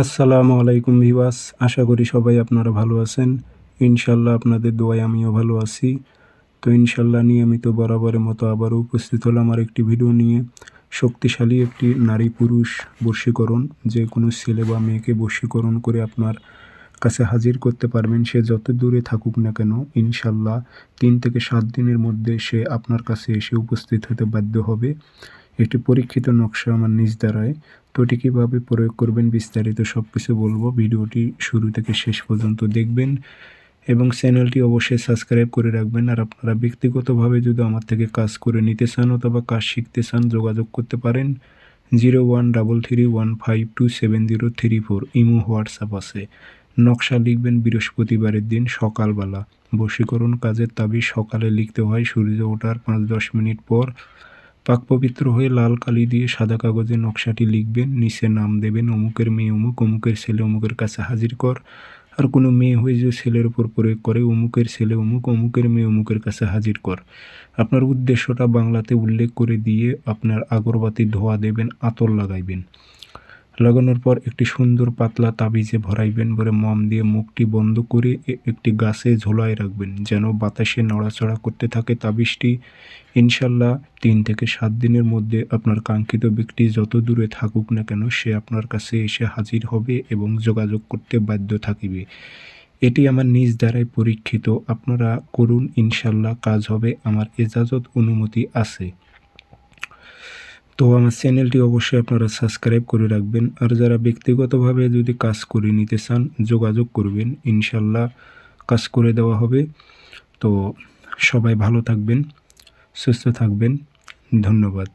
আসসালামু আলাইকুম ভিবাস আশা করি সবাই আপনারা ভালো আছেন। ইনশাল্লাহ আপনাদের দোয়ায় আমিও ভালো আছি। তো ইনশাল্লাহ নিয়মিত বরাবরের মতো আবারও উপস্থিত হলাম আর একটি ভিডিও নিয়ে। শক্তিশালী একটি নারী পুরুষ বশীকরণ যে কোনো ছেলে বা মেয়েকে বশীকরণ করে আপনার কাছে হাজির করতে পারবেন। সে যত দূরে থাকুক না কেন ইনশাল্লাহ তিন থেকে সাত দিনের মধ্যে সে আপনার কাছে এসে উপস্থিত হতে বাধ্য হবে। একটি পরীক্ষিত নকশা আমার নিজ দ্বারায়। তো এটি কীভাবে প্রয়োগ করবেন বিস্তারিত সব কিছু বলব। ভিডিওটি শুরু থেকে শেষ পর্যন্ত দেখবেন এবং চ্যানেলটি অবশ্যই সাবস্ক্রাইব করে রাখবেন। আর আপনারা ব্যক্তিগতভাবে যদি আমার থেকে কাজ করে নিতে চান অথবা কাজ শিখতে চান, যোগাযোগ করতে পারেন। Zero one double three one five two seven zero three four imo WhatsApp আছে। নকশা লিখবেন বৃহস্পতিবারের দিন সকালবেলা। বশীকরণ কাজের তাবিজ সকালে লিখতে হয়। সূর্য ওঠার পাঁচ দশ মিনিট পর পাক পবিত্র হয়ে লাল কালি দিয়ে সাদা কাগজে নকশাটি লিখবেন, নিচে নাম দেবেন, অমুকের মেয়ে অমুক, অমুকের ছেলে অমুকের কাছে হাজির কর। আর কোনো মেয়ে হয়ে যে ছেলের উপর প্রয়োগ করে, অমুকের ছেলে অমুক, অমুকের মেয়ে অমুকের কাছে হাজির কর। আপনার উদ্দেশ্যটা বাংলাতে উল্লেখ করে দিয়ে আপনার আগরবাতি ধোয়া দেবেন, আতর লাগাইবেন। লাগানোর পর একটি সুন্দর পাতলা তাবিজে ভরাইবেন ভরে মম দিয়ে মুখটি বন্ধ করে একটি গাছে ঝোলায় রাখবেন। যেন বাতাসে নড়াচড়া করতে থাকে তাবিজটি। ইনশাল্লাহ তিন থেকে সাত দিনের মধ্যে আপনার কাঙ্ক্ষিত ব্যক্তি যত দূরে থাকুক না কেন সে আপনার কাছে এসে হাজির হবে এবং যোগাযোগ করতে বাধ্য থাকিবে। এটি আমার নিজ দ্বারাই পরীক্ষিত। আপনারা করুন, ইনশাল্লাহ কাজ হবে। আমার এজাজত অনুমতি আছে। তো আমার চ্যানেলটি অবশ্যই আপনারা সাবস্ক্রাইব করে রাখবেন। আর যারা ব্যক্তিগতভাবে যদি কাজ করে নিতে চান, যোগাযোগ করবেন। ইনশাল্লাহ কাজ করে দেওয়া হবে। তো সবাই ভালো থাকবেন, সুস্থ থাকবেন। ধন্যবাদ।